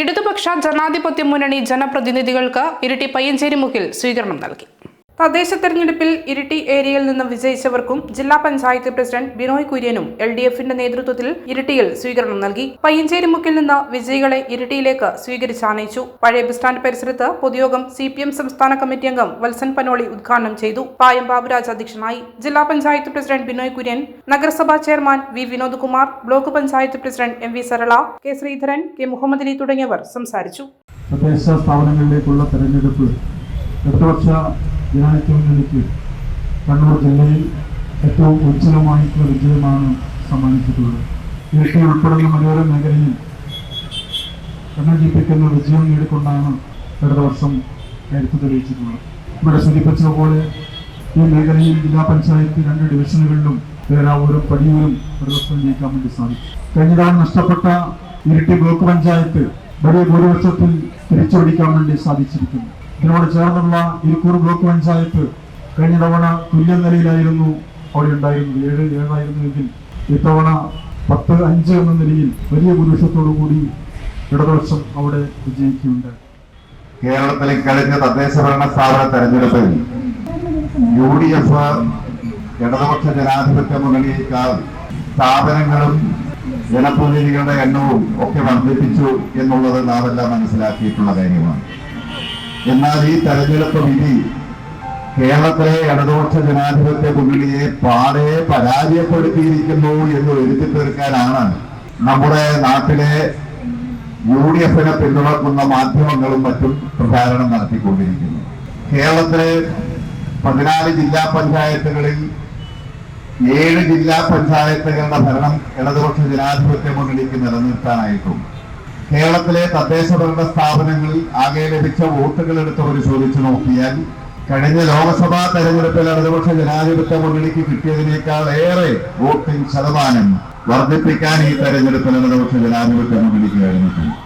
ഇടതുപക്ഷ ജനാധിപത്യ മുന്നണി ജനപ്രതിനിധികൾക്ക് ഇരിട്ടി പയ്യഞ്ചേരി സ്വീകരണം നൽകി. തദ്ദേശ തെരഞ്ഞെടുപ്പിൽ ഇരിട്ടി ഏരിയയിൽ നിന്ന് വിജയിച്ചവർക്കും ജില്ലാ പഞ്ചായത്ത് പ്രസിഡന്റ് ബിനോയ് കുര്യനും എൽ ഡി എഫിന്റെ നേതൃത്വത്തിൽ ഇരിട്ടിയിൽ സ്വീകരണം നൽകി. പയ്യഞ്ചേരി മുക്കിൽ നിന്ന് വിജയികളെ ഇരിട്ടിയിലേക്ക് സ്വീകരിച്ചാനയിച്ചു. പഴയ ബസ് സ്റ്റാൻഡ് പരിസരത്ത് പൊതുയോഗം സി പി എം സംസ്ഥാന കമ്മിറ്റി അംഗം വത്സൻ പനോളി ഉദ്ഘാടനം ചെയ്തു. പായം ബാബുരാജ് അധ്യക്ഷനായി. ജില്ലാ പഞ്ചായത്ത് പ്രസിഡന്റ് ബിനോയ് കുര്യൻ നഗരസഭാ chairman V Vinod Kumar block panchayat president M V Sarala K Sreedharan K Muhammad Ali തുടങ്ങിയവർ സംസാരിച്ചു. തദ്ദേശ സ്ഥാപനങ്ങളിലേക്കുള്ള തെരഞ്ഞെടുപ്പ് ഇടതുപക്ഷ ജനാധിപത്യ എനിക്ക് കണ്ണൂർ ജില്ലയിൽ ഏറ്റവും ഉജ്ജ്വലമായിട്ടുള്ള വിജയമാണ് സമ്മാനിച്ചിട്ടുള്ളത്. ഇരട്ടി ഉൾപ്പെടുന്ന മലയോര മേഖലയിൽ കണ്ണഞ്ചിപ്പിക്കുന്ന വിജയം നേടിക്കൊണ്ടാണ് വർഷം കരുത്ത് തെളിയിച്ചിട്ടുള്ളത്. ഇവിടെ സൂചിപ്പിച്ചതുപോലെ ഈ മേഖലയിൽ ജില്ലാ പഞ്ചായത്ത് രണ്ട് ഡിവിഷനുകളിലും പേരാവൂരും പടിയൂരും ഇടതുവർഷം ജയിക്കാൻ വേണ്ടി സാധിച്ചു. കഴിഞ്ഞ തവണ നഷ്ടപ്പെട്ട ഇരട്ടി ബ്ലോക്ക് പഞ്ചായത്ത് വലിയ ഭൂരിപക്ഷത്തിൽ തിരിച്ചുപിടിക്കാൻ വേണ്ടി സാധിച്ചിരിക്കുന്നു. ഇതിനോട് ചേർന്നുള്ള ഇരിക്കൂർ ബ്ലോക്ക് പഞ്ചായത്ത് കഴിഞ്ഞ തവണ തുല്യ നിലയിലായിരുന്നു. അവിടെ ഉണ്ടായിരുന്നത്. ഏഴ് ഏഴായിരുന്നുവെങ്കിൽ ഇത്തവണ പത്ത് അഞ്ച് എന്ന നിലയിൽ വലിയ ഭൂരിപക്ഷത്തോടു കൂടി ഇടതുപക്ഷം അവിടെ വിജയിക്കുന്നുണ്ട് കേരളത്തിലെ കഴിഞ്ഞ തദ്ദേശ ഭരണ സ്ഥാപന തെരഞ്ഞെടുപ്പിൽ യു ഡി എഫ് ഇടതുപക്ഷ ജനാധിപത്യ മുന്നണിയേക്കാൾ സ്ഥാപനങ്ങളും ജനപ്രതിനിധികളുടെ എണ്ണവും ഒക്കെ വർദ്ധിപ്പിച്ചു എന്നുള്ളത് നാമെല്ലാം മനസ്സിലാക്കിയിട്ടുള്ള കാര്യമാണ്. എന്നാൽ ഈ തെരഞ്ഞെടുപ്പ് വിധി കേരളത്തിലെ ഇടതുപക്ഷ ജനാധിപത്യ മുന്നണിയെ പാടെ പരാജയപ്പെടുത്തിയിരിക്കുന്നു എന്ന് വരുത്തി തീർക്കാനാണ് നമ്മുടെ നാട്ടിലെ യു ഡി എഫിനെ പിന്തുണക്കുന്ന മാധ്യമങ്ങളും മറ്റും പ്രചാരണം നടത്തിക്കൊണ്ടിരിക്കുന്നു. കേരളത്തിലെ പതിനാല് ജില്ലാ പഞ്ചായത്തുകളിൽ ഏഴ് ജില്ലാ പഞ്ചായത്തുകളുടെ ഭരണം ഇടതുപക്ഷ ജനാധിപത്യ മുന്നണിക്ക് നിലനിർത്താനായിട്ടും കേരളത്തിലെ തദ്ദേശ ഭരണ സ്ഥാപനങ്ങളിൽ ആകെ ലഭിച്ച വോട്ടുകൾ എടുത്ത് പരിശോധിച്ചു നോക്കിയാൽ കഴിഞ്ഞ ലോക്സഭാ തെരഞ്ഞെടുപ്പിൽ ഇടതുപക്ഷ ജനാധിപത്യ മുന്നണിക്ക് കിട്ടിയതിനേക്കാൾ ഏറെ വോട്ടിംഗ് ശതമാനം വർദ്ധിപ്പിക്കാൻ ഈ തെരഞ്ഞെടുപ്പിൽ ഇടതുപക്ഷ ജനാധിപത്യ മുന്നണിക്ക് കഴിഞ്ഞിട്ടുണ്ട്.